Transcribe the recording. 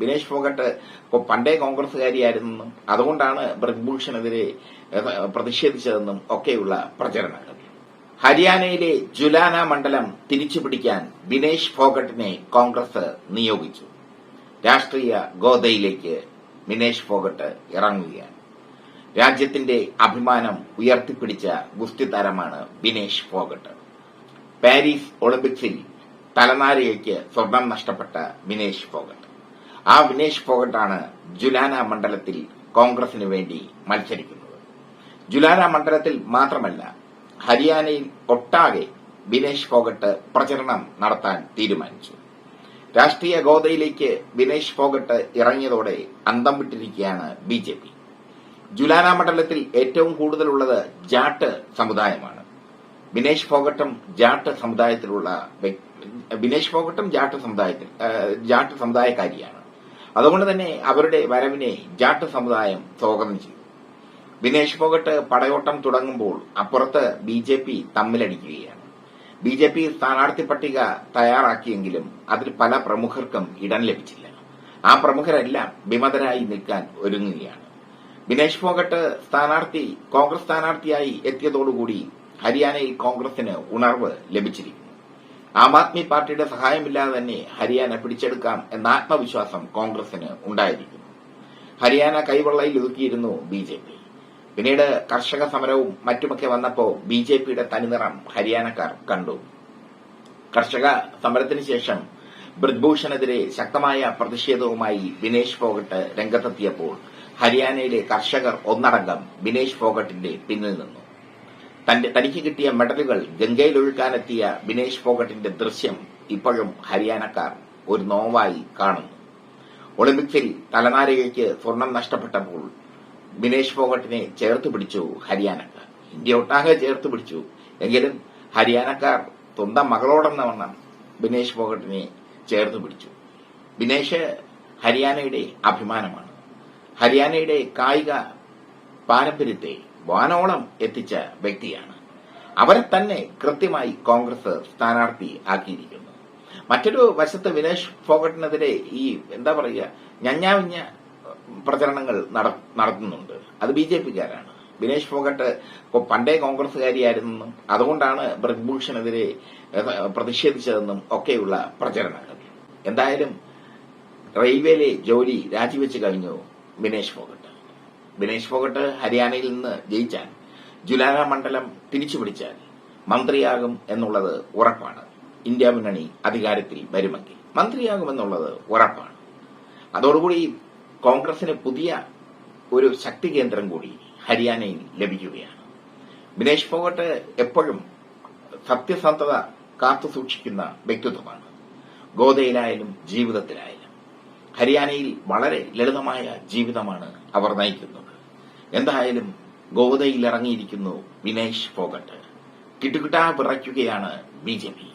ബിനേഷ് ഫോഗട്ട് പണ്ടേ കോൺഗ്രസുകാരിയായിരുന്നെന്നും അതുകൊണ്ടാണ് ബ്രിഗ്ഭൂഷണെതിരെ പ്രതിഷേധിച്ചതെന്നും ഒക്കെയുള്ള പ്രചരണങ്ങൾ. ഹരിയാനയിലെ ജുലാന മണ്ഡലം തിരിച്ചുപിടിക്കാൻ വിനേഷ് ഫോഗട്ടിനെ കോൺഗ്രസ് നിയോഗിച്ചു. രാഷ്ട്രീയ ഗോതയിലേക്ക് വിനേഷ് ഫോഗട്ട് ഇറങ്ങുകയാണ്. രാജ്യത്തിന്റെ അഭിമാനം ഉയർത്തിപ്പിടിച്ച ഗുസ്തി താരമാണ് വിനേഷ് ഫോഗട്ട്. പാരീസ് ഒളിമ്പിക്സിൽ തലനാരികയ്ക്ക് സ്വർണം നഷ്ടപ്പെട്ട വിനേഷ് ഫോഗട്ട്. ആ വിനേഷ് ഫോഗട്ടാണ് ജുലാന മണ്ഡലത്തിൽ കോൺഗ്രസിന് വേണ്ടി മത്സരിക്കുന്നത്. ജുലാന മണ്ഡലത്തിൽ മാത്രമല്ല ഹരിയാനയിൽ ഒട്ടാകെ വിനേഷ് ഫോഗട്ട് പ്രചരണം നടത്താൻ തീരുമാനിച്ചു. രാഷ്ട്രീയ ഗോതയിലേക്ക് വിനേഷ് ഫോഗട്ട് ഇറങ്ങിയതോടെ അന്തം വിട്ടിരിക്കുകയാണ് ബി ജെ പി. ജുലാന മണ്ഡലത്തിൽ ഏറ്റവും കൂടുതലുള്ളത് ജാട്ട് സമുദായമാണ്. വിനേഷ് ഫോഗട്ടും ജാട്ട് സമുദായത്തിലുള്ള വിനേഷ് ഫോഗട്ടും ജാട്ട് സമുദായത്തിൽ ജാട്ട് സമുദായക്കാരിയാണ്. അതുകൊണ്ട് തന്നെ അവരുടെ വരവിനെ ജാട്ട് സമുദായം സ്വാഗതം ചെയ്തു. ബിനേഷ് ഫോഗട്ട് പടയോട്ടം തുടങ്ങുമ്പോൾ അപ്പുറത്ത് ബി ജെ പി തമ്മിലടിക്കുകയാണ്. ബി ജെ പി സ്ഥാനാർത്ഥി പട്ടിക തയ്യാറാക്കിയെങ്കിലും അതിൽ പല പ്രമുഖർക്കും ഇടം ലഭിച്ചില്ല. ആ പ്രമുഖരെല്ലാം വിമതരായി നിൽക്കാൻ ഒരുങ്ങുകയാണ്. ബിനേഷ് ഫോഗട്ട് സ്ഥാനാർത്ഥി കോൺഗ്രസ് സ്ഥാനാർത്ഥിയായി എത്തിയതോടുകൂടി ഹരിയാനയിൽ കോൺഗ്രസിന് ഉണർവ് ലഭിച്ചിരിക്കുന്നു. ആം ആദ്മി പാർട്ടിയുടെ സഹായമില്ലാതെ തന്നെ ഹരിയാന പിടിച്ചെടുക്കാം എന്ന ആത്മവിശ്വാസം കോൺഗ്രസിന് ഉണ്ടായിരിക്കുന്നു. ഹരിയാന കൈവെള്ളയിൽ ഒതുക്കിയിരുന്നു ബി ജെ പി. പിന്നീട് കർഷക സമരവും മറ്റുമൊക്കെ വന്നപ്പോൾ ബി ജെ പിയുടെ തനിനിറം ഹരിയാനക്കാർ കണ്ടു. കർഷക സമരത്തിന് ശേഷം ബ്രിദ്ഭൂഷണെതിരെ ശക്തമായ പ്രതിഷേധവുമായി വിനേഷ് ഫോഗട്ട് രംഗത്തെത്തിയപ്പോൾ ഹരിയാനയിലെ കർഷകർ ഒന്നടങ്കം വിനേഷ് ഫോഗട്ടിന്റെ പിന്നിൽ നിന്നു. തന്റെ തനിക്ക് കിട്ടിയ മെഡലുകൾ ഗംഗയിൽ ഒഴുക്കാനെത്തിയ ബിനേഷ് ഫോഗട്ടിന്റെ ദൃശ്യം ഇപ്പോഴും ഹരിയാനക്കാർ ഒരു നോവായി കാണുന്നു. ഒളിമ്പിക്സിൽ തലനാരികയ്ക്ക് സ്വർണം നഷ്ടപ്പെട്ടപ്പോൾ ബിനേഷ് ഫോഗട്ടിനെ ചേർത്ത് പിടിച്ചു ഹരിയാനക്കാർ. ഇന്ത്യ ഒട്ടാകെ ചേർത്ത് പിടിച്ചു. എങ്കിലും ഹരിയാനക്കാർ സ്വന്തം മകളോടെന്ന വണ്ണം ബിനേഷ് ഫോഗട്ടിനെ ചേർത്ത് പിടിച്ചു. ബിനേഷ് ഹരിയാനയുടെ അഭിമാനമാണ്. ഹരിയാനയുടെ കായിക പാരമ്പര്യത്തെ വാനോളം എത്തിച്ച വ്യക്തിയാണ്. അവരെ തന്നെ കൃത്യമായി കോൺഗ്രസ് സ്ഥാനാർത്ഥി ആക്കിയിരിക്കുന്നു. മറ്റൊരു വശത്ത് വിനേഷ് ഫോഗട്ടിനെതിരെ ഈ എന്താ പറയുക ഞഞ്ഞാവിഞ്ഞ പ്രചരണങ്ങൾ നടത്തുന്നുണ്ട്. അത് ബി ജെ പിക്കാരാണ്. വിനേഷ് ഫോഗട്ട് പണ്ടേ കോൺഗ്രസുകാരിയായിരുന്നെന്നും അതുകൊണ്ടാണ് ബ്രിഗ്ഭൂഷനെതിരെ പ്രതിഷേധിച്ചതെന്നും ഒക്കെയുള്ള പ്രചരണങ്ങൾ. എന്തായാലും റെയിൽവേയിലെ ജോലി രാജിവെച്ച് കഴിഞ്ഞു വിനേഷ് ഫോഗട്ട്. വിനേഷ് ഫോഗട്ട് ഹരിയാനയിൽ നിന്ന് ജയിച്ചാൽ ജുലാന മണ്ഡലം തിരിച്ചുപിടിച്ചാൽ മന്ത്രിയാകും എന്നുള്ളത് ഉറപ്പാണ്. ഇന്ത്യ മുന്നണി അധികാരത്തിൽ വരുമെങ്കിൽ മന്ത്രിയാകുമെന്നുള്ളത് ഉറപ്പാണ്. അതോടുകൂടി കോൺഗ്രസിന് പുതിയ ഒരു ശക്തി കേന്ദ്രം കൂടി ഹരിയാനയിൽ ലഭിക്കുകയാണ്. ബിനേഷ് ഫോഗട്ട് എപ്പോഴും സത്യസന്ധത കാത്തു സൂക്ഷിക്കുന്ന വ്യക്തിത്വമാണ്. ഗോതയിലായാലും ജീവിതത്തിലായാലും ഹരിയാനയിൽ വളരെ ലളിതമായ ജീവിതമാണ് അവർ നയിക്കുന്നത്. എന്തായാലും ഗോവതയിൽ ഇറങ്ങിയിരിക്കുന്നു വിനേഷ് ഫോഗട്ട്. കിട്ടുകിട്ടാ വിറയ്ക്കുകയാണ് ബി ജെ പി.